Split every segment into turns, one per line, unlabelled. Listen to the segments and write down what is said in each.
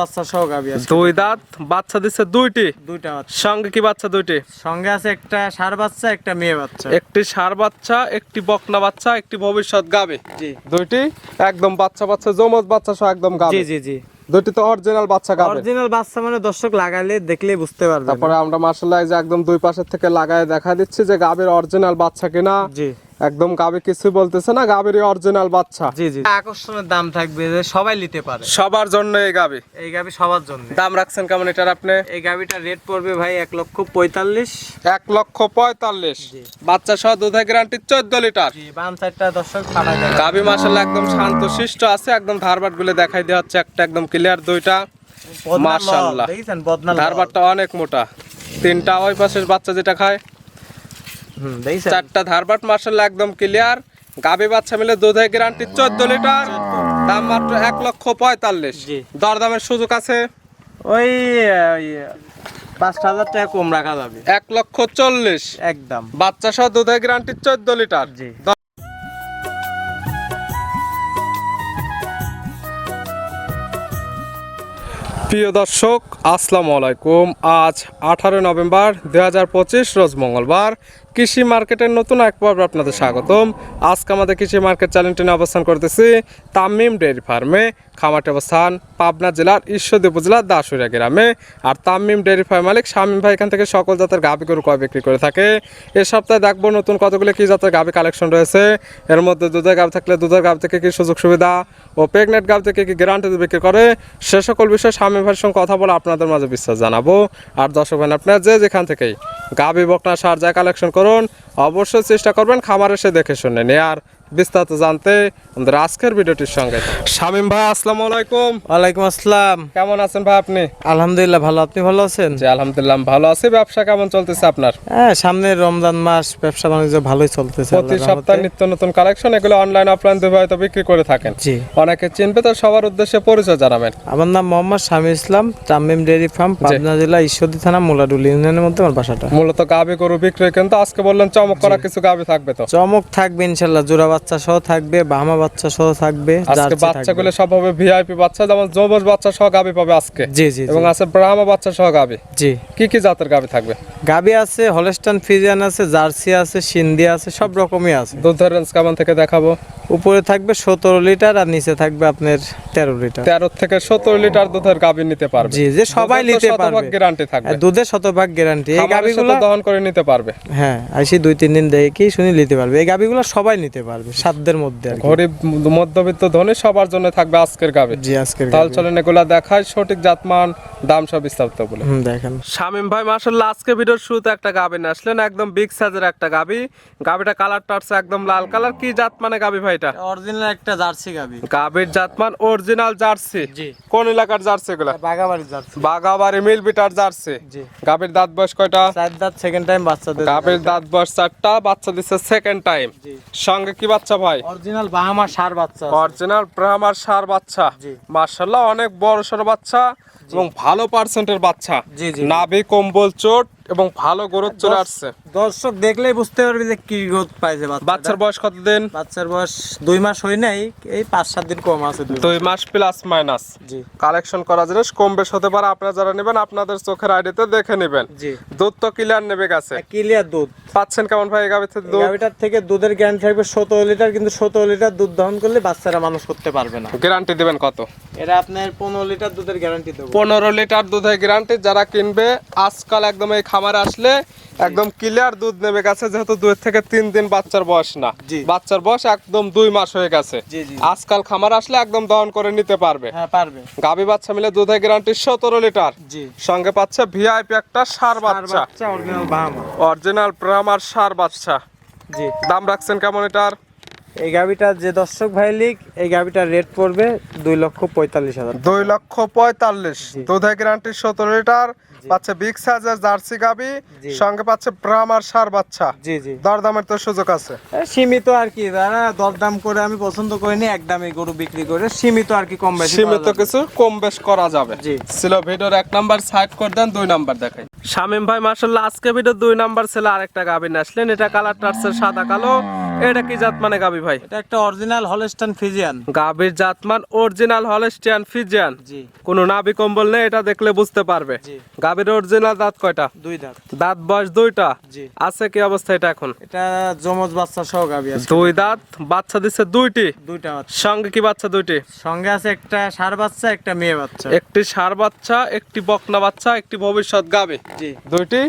বাচ্চা সহ গাবি আছে
দুই দাঁত বাচ্চা দিচ্ছে দুইটি।
দুইটা বাচ্চা।
সঙ্গে কি বাচ্চা দুইটি?
সঙ্গে আছে একটা ষাঁড় বাচ্চা একটা মেয়ে বাচ্চা।
একটি ষাঁড় বাচ্চা একটি বকনা বাচ্চা একটি ভবিষ্যৎ গাবে।
জি।
দুইটি একদম বাচ্চা বাচ্চা জমজ বাচ্চা সহ একদম
জি
গাবে।
জি জি
দুইটি তো অরিজিনাল বাচ্চা গাবে।
অরিজিনাল বাচ্চা মানে দর্শক লাগালে দেখলেই বুঝতে পারবে
তারপরে আমরা মার্শাল্লাহ যে একদম দুই পাশের থেকে লাগায় দেখা দিচ্ছি যে গাবের অরিজিনাল বাচ্চা কিনা।
জি।
একদম গাবে কিছু বলতেছে না গাবেরই অরিজিনাল বাচ্চা।
জি জি। আকর্ষণের দাম থাকবে যে সবাই নিতে পারে।
সবার জন্য এই গাবে।
এই গাবি সবার জন্য।
দাম রাখছেন কেমন এটার আপনি?
এই গাবিটার রেট পড়বে ভাই এক লক্ষ পঁয়তাল্লিশ।
এক লক্ষ পঁয়তাল্লিশ। বাচ্চা সহ দুধের গ্যারান্টি চোদ্দ লিটার।
জি বাম সাইডটা দর্শক
গাবি মাসাল্লাহ একদম শান্ত শিষ্ট আছে একদম ধারবাটগুলো দেখাই দেওয়া হচ্ছে একটা একদম ক্লিয়ার দুইটা।
বদনা
ধারবাটটা অনেক মোটা। তিনটা ওই পাশের বাচ্চা যেটা খায় চারটা ধারবাট মাসাল্লাহ একদম ক্লিয়ার গাবি বাচ্চা মিলে দুধের গ্যারান্টি চোদ্দ লিটার। দাম মাত্র এক লক্ষ পঁয়তাল্লিশ। দরদামের সুযোগ আছে?
ওই ওই, পাঁচ হাজার টাকা কম রাখা যাবে।
এক লক্ষ চল্লিশ।
একদম।
বাচ্চা সহ গ্যারান্টি চোদ্দ লিটার।
জি।
প্রিয় দর্শক আসসালামু আলাইকুম। আজ আঠারো নভেম্বর দুই হাজার পঁচিশ রোজ মঙ্গলবার। কৃষি মার্কেটের নতুন এক পর্ব আপনাদের স্বাগতম। আজকে আমাদের কৃষি মার্কেট চ্যানেলটি নিয়ে অবস্থান করতেছি তামিম ডেয়ারি ফার্মে, খামারটি অবস্থান পাবনা জেলার ঈশ্বরদী উপজেলার দাসুরিয়া গ্রামে। আর তামিম ডেয়ারি ফার্ম মালিক শামীম ভাই এখান থেকে সকল জাতের গাভি গরু কয় বিক্রি করে থাকে। এ সপ্তাহে দেখব নতুন কতগুলো কি জাতের গাভি কালেকশন রয়েছে। এর মধ্যে দুধের গাভ থাকলে দুধের গাভ থেকে কি সুযোগ সুবিধা ও প্রেগনেন্ট গাভ থেকে কি গ্যারান্টি বিক্রি করে, সে সকল বিষয়ে স্বামী ভাইয়ের সঙ্গে কথা বলে আপনাদের মাঝে বিশ্বাস জানাব। আর দর্শক ভাই, আপনার যে যেখান থেকেই গাভি বকনা সার যা কালেকশন করুন অবশ্যই চেষ্টা করবেন খামার এসে দেখে শুনে নেয়ার। বিস্তারিত জানতে আমাদের আজকের ভিডিওটির সঙ্গে। শামীম ভাই আসসালামু আলাইকুম।
ওয়ালাইকুম আসসালাম।
কেমন আছেন ভাই আপনি?
আলহামদুলিল্লাহ ভালো। আপনি ভালো আছেন?
জি আলহামদুলিল্লাহ ভালো আছি। ব্যবসা কেমন চলতেছে আপনার?
হ্যাঁ সামনে রমজান মাস ব্যবসা বাণিজ্য ভালোই চলতেছে
প্রতি সপ্তাহে নিত্য নতুন কালেকশন এগুলো অনলাইন অফলাইন দুই হয়তো বিক্রি করে থাকেন।
জি।
অনেকে চিনবে তো সবার উদ্দেশ্যে পরিচয় জানাবেন।
আমার নাম মোহাম্মদ শামী ইসলাম তামিম ডেয়ারি ফার্ম পাবনা জেলা ঈশ্বরদী থানা মোলাডুল ইউনিয়নের মধ্যে আমার বাসাটা।
মূলত গাবি গরু বিক্রয় কিন্তু আজকে বললেন চমক করা কিছু গাবি থাকবে তো?
চমক থাকবে ইনশাল্লাহ জোড়া বাচ্চা সহ থাকবে বাহামা বাচ্চা সহ থাকবে
আজকে
থাকবে।
বাচ্চাগুলো সব হবে ভিআইপি বাচ্চা যেমন জবজ বাচ্চা সহ গাবি পাবে আজকে।
জি জি
এবং আছে ব্রাহ্মা বাচ্চা সহ গাবি
জি।
কি কি জাতের গাবি থাকবে?
গাবি আছে হলস্টান ফিজিয়ান আছে জার্সি আছে সিন্ধি আছে সব রকমই আছে।
দুধের রেঞ্জ কেমন থেকে দেখাবো?
উপরে থাকবে সতেরো লিটার আর নিচে থাকবে আপনার তেরো লিটার।
তেরো থেকে সতেরো লিটার দুধের গাবি নিতে পারবে।
জি যে সবাই নিতে পারবে।
গ্যারান্টি থাকবে।
আর দুধের শতভাগ গ্যারান্টি এই গাবিগুলো
দহন করে নিতে পারবে।
হ্যাঁ আইসি দুই তিন দিন দেখে কি শুনি নিতে পারবে। এই গাবিগুলো সবাই নিতে পারবে। সাধ্যের মধ্যে
গরিব মধ্যবিত্ত ধনী সবার জন্য থাকবে আজকের গাবি
জি আজকের গাবি।
চলেন এগুলা দেখায় সঠিক জাতমান দাম সব বিস্তারিত বলে।
দেখেন।
শামিম ভাই আজকে ভিডিওর শুরুতে একটা গাবি নিয়ে আসলেন একদম বিগ সাইজের একটা গাবি গাবিটা হচ্ছে একদম লাল কালার কি জাত মানে গাবি ভাইটা
অরিজিনাল একটা জার্সি গাবি
গাবির জাতমান অরিজিনাল জার্সি।
জি।
কোন এলাকার জার্সি গুলা
বাগাবাড়ি জার্সি।
বাগাবাড়ি মিল বিটার জার্সি।
জি।
গাবির দাঁত বয়স কয়টা?
চার দাঁত সেকেন্ড টাইম বাচ্চাদের
গাবির দাঁত বয়স চারটা বাচ্চা দিচ্ছে সেকেন্ড টাইম সঙ্গে কি বাচ্চা ভাই?
অরিজিনাল বাহামা সার বাচ্চা।
অরিজিনাল ব্রাহ্মার সার বাচ্চা। মার্শাল্লাহ অনেক বড় সড় বাচ্চা এবং ভালো পার্সেন্টের বাচ্চা।
জি জি।
নাভি কম্বল চোট এবং ভালো গ্রোথ চলে আসছে।
দর্শক দেখলেই বুঝতে পারবে যে কি গ্রোথ পাইছে বাচ্চার
বয়স কতদিন?
বাচ্চার বয়স দুই মাস হয় নাই এই পাঁচ সাত দিন কম আছে দুই মাস।
প্লাস মাইনাস
জি।
কালেকশন করা জিনিস কম বেশ হতে পারে আপনারা যারা নেবেন আপনাদের চোখের আইডিতে দেখে নেবেন।
জি।
দুধ তো ক্লিয়ার নেবে গেছে
ক্লিয়ার দুধ।
পাচ্ছেন কেমন ভাই গাভি থেকে দুধ?
গাভিটার থেকে দুধের গ্যারান্টি থাকবে সতেরো লিটার কিন্তু সতেরো লিটার দুধ দহন করলে বাচ্চারা মানুষ করতে পারবে না।
গ্যারান্টি দিবেন কত?
এটা আপনার পনেরো লিটার দুধের গ্যারান্টি দেবো।
পনেরো লিটার দুধের গ্যারান্টি যারা কিনবে আজকাল একদম এই খামারে আসলে একদম ক্লিয়ার দুধ নেবে গেছে যেহেতু দুই থেকে তিন দিন বাচ্চার বয়স না। বাচ্চার বয়স একদম দুই মাস হয়ে গেছে। আজকাল খামার আসলে একদম দহন করে নিতে পারবে।
হ্যাঁ পারবে।
গাভি বাচ্চা মিলে দুধের গ্যারান্টি সতেরো লিটার। সঙ্গে পাচ্ছে ভিআইপি একটা সার বাচ্চা।
অরিজিনাল
ব্রাহ্মার সার বাচ্চা।
জি।
দাম রাখছেন কেমন এটার?
এই গাভিটা যে দর্শক ভাই লিগ এই গাভিটার রেট পড়বে দুই লক্ষ পঁয়তাল্লিশ হাজার
দুই লক্ষ পঁয়তাল্লিশ। দুধের গ্যারান্টি সতেরো লিটার পাচ্ছে বিগ সাইজের জার্সি গাবি সঙ্গে পাচ্ছে ব্রাহ্মার সার বাচ্চা।
জি জি।
দরদামের তো সুযোগ আছে।
সীমিত আর কি যারা দরদাম করে আমি পছন্দ করিনি একদমই গরু বিক্রি করে সীমিত আর কি কম বেশি
সীমিত কিছু কম বেশ করা যাবে।
জি।
ছিল ভিডিওর এক নাম্বার সাইড করে দেন দুই নাম্বার দেখাই। শামিম ভাই মার্শাল্লাহ আজকে ভিডিও দুই নাম্বার ছেলে আরেকটা গাবি নিয়ে আসলেন এটা কালার টার্সের সাদা কালো। এটা কি জাত মানে গাবি ভাই?
এটা একটা অরিজিনাল হলস্টান ফিজিয়ান
গাবির জাতমান অরিজিনাল হলেস্টিয়ান ফিজিয়ান
জি।
কোনো নাবি কম্বল নেই এটা দেখলে বুঝতে পারবে। গাবির অরিজিনাল দাঁত কয়টা?
দুই দাঁত।
দাঁত বয়স দুইটা।
জি।
আছে কি অবস্থা এটা এখন?
এটা জমজ বাচ্চা সহ গাবি আছে।
দুই দাঁত বাচ্চা দিচ্ছে দুইটি।
দুইটা
সঙ্গে কি বাচ্চা দুইটি?
সঙ্গে আছে একটা ষাঁড় বাচ্চা একটা মেয়ে বাচ্চা।
একটি সার বাচ্চা একটি বকনা বাচ্চা একটি ভবিষ্যৎ গাবে।
জি।
দুইটি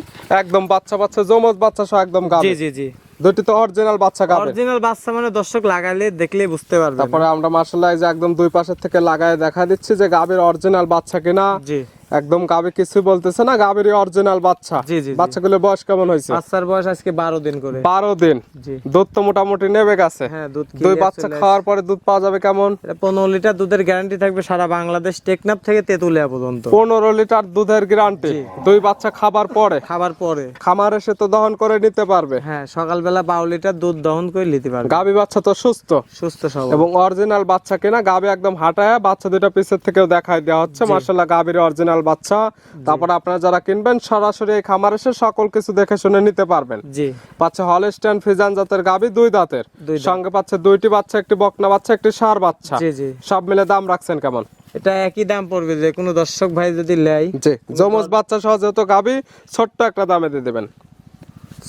একদম বাচ্চা বাচ্চা জমজ বাচ্চা সহ একদম
জি জি জি।
দুইটি তো অরিজিনাল বাচ্চা গাবে।
অরিজিনাল বাচ্চা মানে দর্শক লাগালে দেখলেই বুঝতে পারবে
তারপরে আমরা মার্শাল্লাহ যে একদম দুই পাশের থেকে লাগায় দেখা দিচ্ছি যে গাবের অরিজিনাল বাচ্চা কিনা।
জি।
একদম গাবে কিছু বলতেছে না গাবের অরিজিনাল বাচ্চা।
জি, জি।
বাচ্চাগুলো বয়স কেমন হয়েছে?
বাচ্চার বয়স আজকে বারো দিন করে।
বারো দিন?
জি।
দুধ তো মোটামুটি নেবে গেছে
হ্যাঁ দুধ
দুই বাচ্চা খাওয়ার পরে দুধ পাওয়া যাবে কেমন?
আসে। এটা পনেরো লিটার দুধের গ্যারান্টি থাকবে সারা বাংলাদেশ টেকনাফ থেকে তেতুলিয়া পর্যন্ত।
পনেরো লিটার দুধের গ্যারান্টি দুই বাচ্চা খাবার পরে।
খাবার পরে।
খামার এসে তো দহন করে নিতে পারবে।
হ্যাঁ সকালবেলা বারো লিটার দুধ দহন করে নিতে পারবে।
গাবি বাচ্চা তো সুস্থ।
সুস্থ সবল।
এবং অরিজিনাল বাচ্চা কিনা গাবি একদম হাঁটায় বাচ্চা দুটা পিছের থেকেও দেখায় দেওয়া হচ্ছে। মার্শাল্লাহ গাবির অরিজিনাল বাচ্চা। তারপরে আপনারা যারা কিনবেন সরাসরি এই খামার এসে সকল কিছু দেখে শুনে নিতে পারবেন।
জি।
পাচ্ছে হলস্টাইন ফিজান জাতের গাবি দুই দাঁতের। সঙ্গে পাচ্ছে দুইটি বাচ্চা একটি বকনা বাচ্চা একটি সার বাচ্চা।
জি জি।
সব মিলে দাম রাখছেন কেমন?
এটা একই দাম পড়বে যে কোনো দর্শক ভাই যদি লেয়।
জি জমজ বাচ্চা সহ যেহেতু গাবি ছোট্ট একটা দামে দিয়ে দেবেন।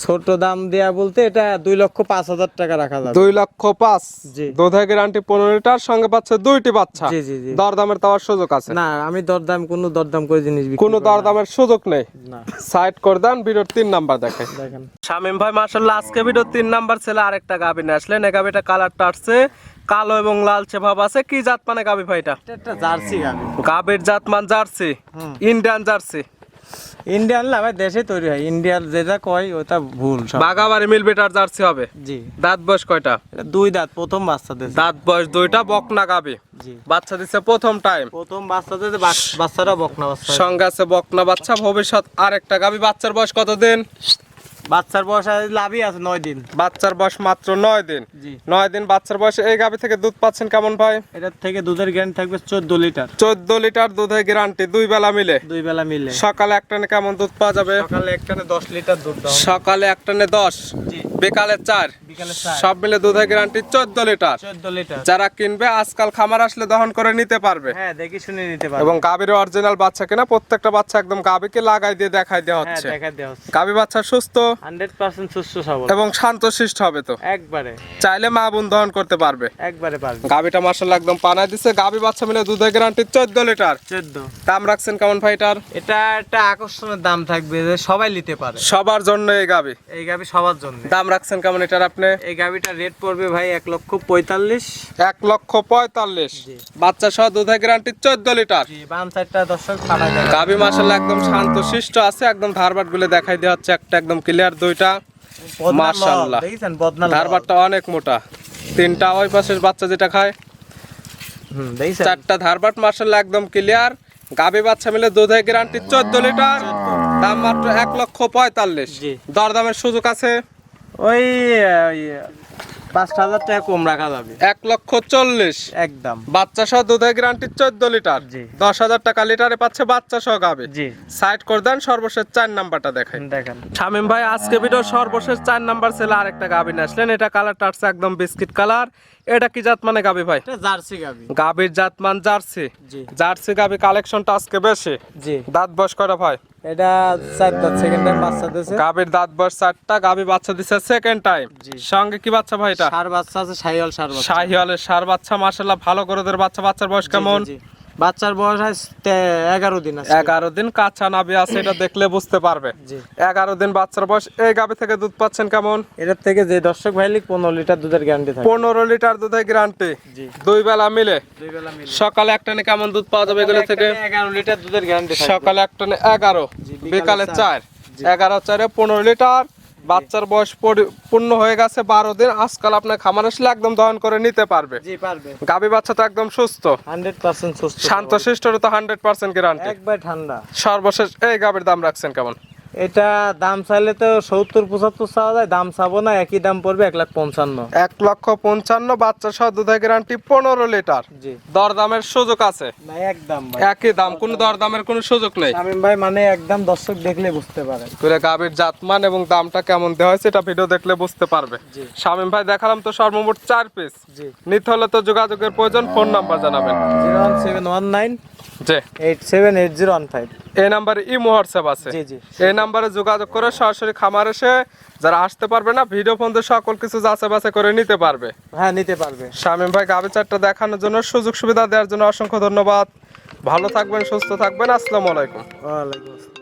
ছোট দাম দেয়া বলতে এটা দুই লক্ষ পাঁচ হাজার টাকা রাখা যাবে।
দুই লক্ষ পাঁচ।
জি।
দুধের গ্যারান্টি পনেরো লিটার সঙ্গে পাচ্ছে দুইটি বাচ্চা।
জি জি জি।
দরদামের দেওয়ার সুযোগ আছে।
না আমি দরদাম কোনো দরদাম করে জিনিস বিক্রি
কোনো দরদামের সুযোগ নেই।
না।
সাইড করে দেন ভিডিওর তিন নাম্বার দেখে
দেখেন।
শামিম ভাই মার্শাল্লাহ আজকে ভিডিও তিন নাম্বার ছেলে আরেকটা গাবি নিয়ে আসলেন। এই গাবিটা কালারটা আসছে কালো এবং লালচে ভাব আছে। কি জাত মানে গাবি ভাইটা
এটা? একটা জার্সি গাবি।
গাবির জাত মান জার্সি। Indian jersey.
ইন্ডিয়ান না ভাই দেশে তৈরি হয়। যেটা কয় ওটা ভুল
মিল বেটার জার্সি হবে?
জি।
দাঁত বয়স কয়টা?
দুই দাঁত প্রথম বাচ্চা দিয়েছে
দাঁত বয়স দুইটা বকনা গাবে।
জি।
বাচ্চা দিচ্ছে প্রথম টাইম
প্রথম বাচ্চা দিয়েছে বাচ্চারা বকনা বাচ্চা
সঙ্গে আছে বকনা বাচ্চা ভবিষ্যৎ আরেকটা গাবি। বাচ্চার বয়স কতদিন?
বাচ্চার বয়স লাভই আছে নয় দিন।
বাচ্চার বয়স মাত্র নয় দিন। নয় দিন বাচ্চার বয়সে এই গাবি থেকে দুধ পাচ্ছেন কেমন ভাই?
এটার থেকে দুধের গ্যারান্টি থাকবে চোদ্দ লিটার।
চোদ্দ লিটার দুধের গ্যারান্টি দুই বেলা মিলে।
দুই বেলা মিলে।
সকালে একটানে কেমন দুধ পাওয়া যাবে?
সকালে একটানে দশ লিটার দুধ
সকালে একটানে দশ বিকালে চার। সব মিলে দুধের গ্যারান্টি চোদ্দ লিটার।
চোদ্দ লিটার।
যারা কিনবে আজকাল খামার আসলে দহন করে নিতে পারবে।
হ্যাঁ দেখি শুনে নিতে পারবে।
এবং গাভীর অরিজিনাল বাচ্চা কিনা প্রত্যেকটা বাচ্চা একদম গাভীকে লাগাই দিয়ে দেখাই দেওয়া
হ্যাঁ দেওয়া হচ্ছে।
গাভী বাচ্চা সুস্থ
হান্ড্রেড পার্সেন্ট সুস্থ সবল।
এবং শান্তশিষ্ট হবে তো।
একবারে।
চাইলে মা বোন দহন করতে পারবে।
একবারে পারবে।
গাভীটা মার্শাল্লাহ একদম পানায় দিচ্ছে গাভী বাচ্চা মিলে দুধের গ্যারান্টি চোদ্দ লিটার।
চোদ্দ।
দাম রাখছেন কেমন ভাইটার
এটা একটা আকর্ষণের দাম থাকবে যে সবাই নিতে পারে।
সবার জন্য এই গাভী।
এই গাবি সবার জন্য।
দাম রাখছেন কেমন এটার আপনি?
এই গাবিটা রেট পড়বে ভাই এক লক্ষ পঁয়তাল্লিশ।
এক লক্ষ পঁয়তাল্লিশ। বাচ্চা সহ দুধের গ্যারান্টি চোদ্দ লিটার।
বাম সাইডটা দর্শক
গাভী মার্শাল্লাহ একদম শান্ত শিষ্ট আছে। একদম ধারবাটগুলো দেখাই দেওয়া হচ্ছে। একটা একদম ক্লিয়ার দুইটা।
লাল, বদনা লাল।
ধারবাটটা অনেক মোটা। তিনটা ওই পাশের বাচ্চা যেটা খায়।
হুম দেখেন
চারটা ধারবাট মার্শাল্লাহ একদম ক্লিয়ার গাবে বাচ্চা মিলে দুধে গ্যারান্টি চোদ্দ লিটার। দাম মাত্র এক লক্ষ পঁয়তাল্লিশ।
জি।
দরদামের সুযোগ আছে।
ওই ওই, পাঁচ হাজার টাকা কম রাখা যাবে।
এক লক্ষ চল্লিশ।
একদম।
বাচ্চা সহ দুধের গ্যারান্টি চোদ্দ লিটার।
জি।
দশ হাজার টাকা লিটারে পাচ্ছে বাচ্চা সহ গাবে
জি।
সাইড করে দেন সর্বশেষ চার নাম্বারটা দেখেন।
দেখেন।
শামিম ভাই আজকে ভিডিও সর্বশেষ চার নাম্বার ছেলে আরেকটা গাবি নিয়ে আসলেন। এটা কালারটা আসছে একদম বিস্কিট কালার এটা কি জাত মানে গাবি ভাই?
এটা জার্সি গাবি
গাবির জাত মান জার্সি।
জি।
জার্সি গাবি কালেকশনটা আজকে বেশি।
জি।
দাঁত বয়স কয়টা ভাই?
এটা চার দাঁত সেকেন্ড টাইম বাচ্চা দিয়েছে
গাবির দাঁত বয়স চারটা গাবি বাচ্চা দিচ্ছে সেকেন্ড টাইম সঙ্গে কি বাচ্চা ভাই এটা?
সার বাচ্চা আছে সাইওয়াল সার বাচ্চা।
শাহিওয়ালের সার বাচ্চা মাশাআল্লাহ ভালো করে ওদের বাচ্চা বাচ্চার বয়স কেমন।
বাচ্চার বয়স এগারো দিন আছে
এগারো দিন কাঁচা নাবি আছে এটা দেখলে বুঝতে পারবে।
জি।
এগারো দিন বাচ্চার বয়স এই গাবি থেকে দুধ পাচ্ছেন কেমন?
এটার থেকে যে দর্শক ভাই লিখ পনেরো লিটার দুধের গ্যারান্টি থাকে।
পনেরো লিটার দুধের গ্যারান্টি
জি।
দুই বেলা মিলে?
দুই বেলা মিলে।
সকালে একটানে কেমন দুধ পাওয়া যাবে এগুলো থেকে?
এগারো লিটার দুধের গ্যারান্টি থাকে
সকালে একটানে এগারো
বিকালে। চার।
এগারো চারে পনেরো লিটার। বাচ্চার বয়স পরি- পূর্ণ হয়ে গেছে বারো দিন। আজকাল আপনার খামার আসলে একদম দহন করে নিতে পারবে।
জি পারবে।
গাবি বাচ্চা তো একদম সুস্থ।
হান্ড্রেড পার্সেন্ট সুস্থ।
শান্ত শিষ্ট তো হান্ড্রেড পার্সেন্ট গ্যারান্টি।
একবার ঠান্ডা।
সর্বশেষ এই গাভীর দাম রাখছেন কেমন?
এটা দাম চাইলে তো সত্তর পঁচাত্তর চাওয়া যায় দাম চাবো না একই দাম পড়বে এক লাখ পঞ্চান্ন।
এক লক্ষ পঞ্চান্ন বাচ্চা সহ দুধের গ্যারান্টি পনেরো লিটার।
জি।
দরদামের সুযোগ আছে?
না একদম ভাই।
একই দাম কোনো দরদামের কোনো সুযোগ নেই?
শামিম ভাই মানে একদম দর্শক দেখলে বুঝতে পারে।
করে গাভীর জাতমান এবং দামটা কেমন দেওয়া হয়েছে এটা ভিডিও দেখলে বুঝতে পারবে। শামিম ভাই দেখালাম তো সর্বমোট চার পিস
জি।
নিতে হলে তো যোগাযোগের প্রয়োজন ফোন নাম্বার জানাবেন।
Zero one seven one nine eight seven eight zero one five
এই নাম্বারে ই হোয়াটসঅ্যাপ আছে।
জি জি
এই নাম্বারে যোগাযোগ করে সরাসরি খামার এসে যারা আসতে পারবে না ভিডিও ফোন দিয়ে সকল কিছু যাচাই বাছাই করে নিতে পারবে।
হ্যাঁ নিতে পারবে।
শামীম ভাই গাবি চারটা দেখানোর জন্য সুযোগ সুবিধা দেওয়ার জন্য অসংখ্য ধন্যবাদ। ভালো থাকবেন সুস্থ থাকবেন। আসসালামু আলাইকুম।
ওয়ালাইকুম আসসালাম।